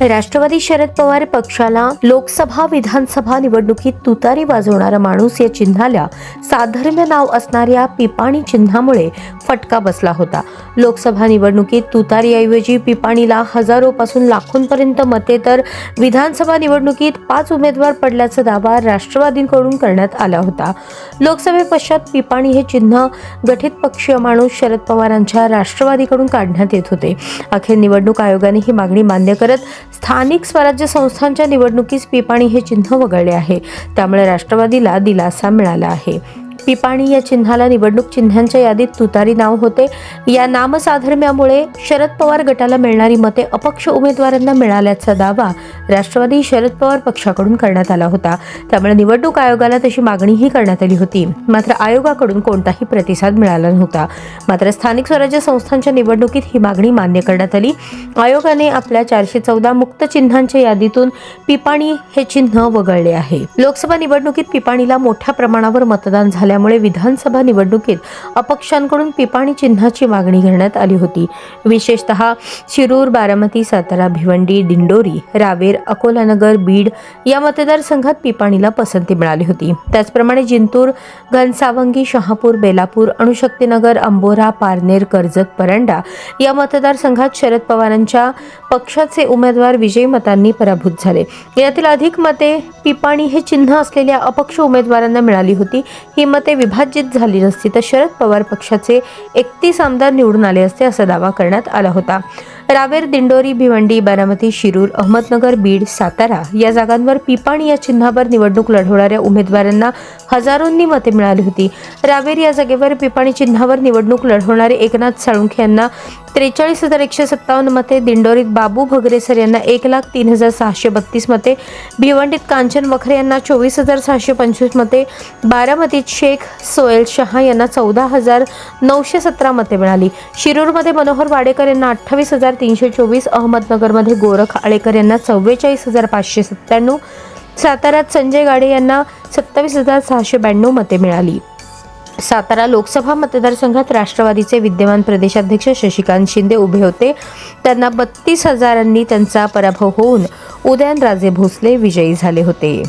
राष्ट्रवादी शरद पवार पक्षाला लोकसभा विधानसभा निवडणुकीत तुतारी वाजवणारा माणूस या चिन्हाला साधर्म्य नाव असणाऱ्या पिपाणी चिन्हामुळे फटका बसला होता. लोकसभा निवडणुकीत तुतारीऐवजी पिपाणीला हजारोपासून लाखोंपर्यंत मते तर विधानसभा निवडणुकीत पाच उमेदवार पडल्याचा दावा राष्ट्रवादींकडून करण्यात आला होता. लोकसभे पश्चात पिपाणी हे चिन्ह गठीत पक्षीय माणूस शरद पवारांच्या राष्ट्रवादीकडून काढण्यात येत होते. अखेर निवडणूक आयोगाने ही मागणी मान्य करत स्थानिक स्वराज्य संस्थांच्या निवडणुकीस पिपाणी हे चिन्ह वगळले आहे. त्यामुळे राष्ट्रवादीला दिलासा मिळाला आहे. पिपाणी या चिन्हाला निवडणूक चिन्हांच्या यादीत तुतारी नाव होते. या नामसाधर्म्यामुळे शरद पवार गटाला मिळणारी मते अपक्ष उमेदवारांना मिळाल्याचा दावा राष्ट्रवादी शरद पवार पक्षाकडून करण्यात आला होता. त्यामुळे निवडणूक आयोगाला तशी मागणीही करण्यात आली होती. मात्र आयोगाकडून कोणताही प्रतिसाद मिळाला नव्हता. मात्र स्थानिक स्वराज्य संस्थांच्या निवडणुकीत ही मागणी मान्य करण्यात आली. आयोगाने आपल्या चारशे चौदा मुक्त चिन्हांच्या यादीतून पिपाणी हे चिन्ह वगळले आहे. लोकसभा निवडणुकीत पिपाणीला मोठ्या प्रमाणावर मतदान झाल्या त्यामुळे विधानसभा निवडणुकीत अपक्षांकडून पिपाणी चिन्हाची मागणी करण्यात आली होती. विशेषत शिरूर बारामती सातारा भिवंडी दिंडोरी रावेर अकोलानगर बीड या मतदारसंघात पिपाणीला पसंती मिळाली होती. त्याचप्रमाणे जिंतूर घनसावंगी शहापूर बेलापूर अणुशक्तीनगर अंबोरा पारनेर कर्जत परंडा या मतदारसंघात शरद पवारांच्या पक्षाचे उमेदवार विजयी मतांनी पराभूत झाले. यातील अधिक मते पिपाणी हे चिन्ह असलेल्या अपक्ष उमेदवारांना मिळाली होती. ही मत मते विभाजित झाली नसती तर शरद पवार पक्षाचे एकतीस आमदार निवडून आले असते असा दावा करण्यात आला होता. रावेर दिंडोरी भिवंडी बारामती शिरूर अहमदनगर बीड सातारा या जागांवर पिपाणी या चिन्हावर निवडणूक लढवणाऱ्या उमेदवारांना हजारोंनी मते मिळाली होती. रावेर या जागेवर पिपाणी चिन्हावर निवडणूक लढवणारे एकनाथ साळुंखे यांना त्रेचाळीस हजार एकशे सत्तावन्न मते दिंडोरीत बाबू भगरेसर यांना एक लाख तीन हजार सहाशे बत्तीस मते भिवंडीत कांचन वखरे यांना चोवीस हजार सहाशे पंचवीस मते बारामतीत शेख सोयल शहा यांना चौदा हजार नऊशे सतरा मते मिळाली. शिरूरमध्ये मनोहर वाडेकर यांना अठ्ठावीस हजार तीनशे चोवीस अहमदनगरमध्ये गोरख आळेकर यांना चव्वेचाळीस हजार पाचशे सत्त्याण्णव साताऱ्यात संजय गाडे यांना सत्तावीस हजार सहाशे ब्याण्णव मते मिळाली. सातारा लोकसभा मतदारसंघात राष्ट्रवादीचे विद्यमान प्रदेशाध्यक्ष शशिकांत शिंदे उभे होते. त्यांना बत्तीस हजारांनी त्यांचा पराभव होऊन उदयनराजे भोसले विजयी झाले होते.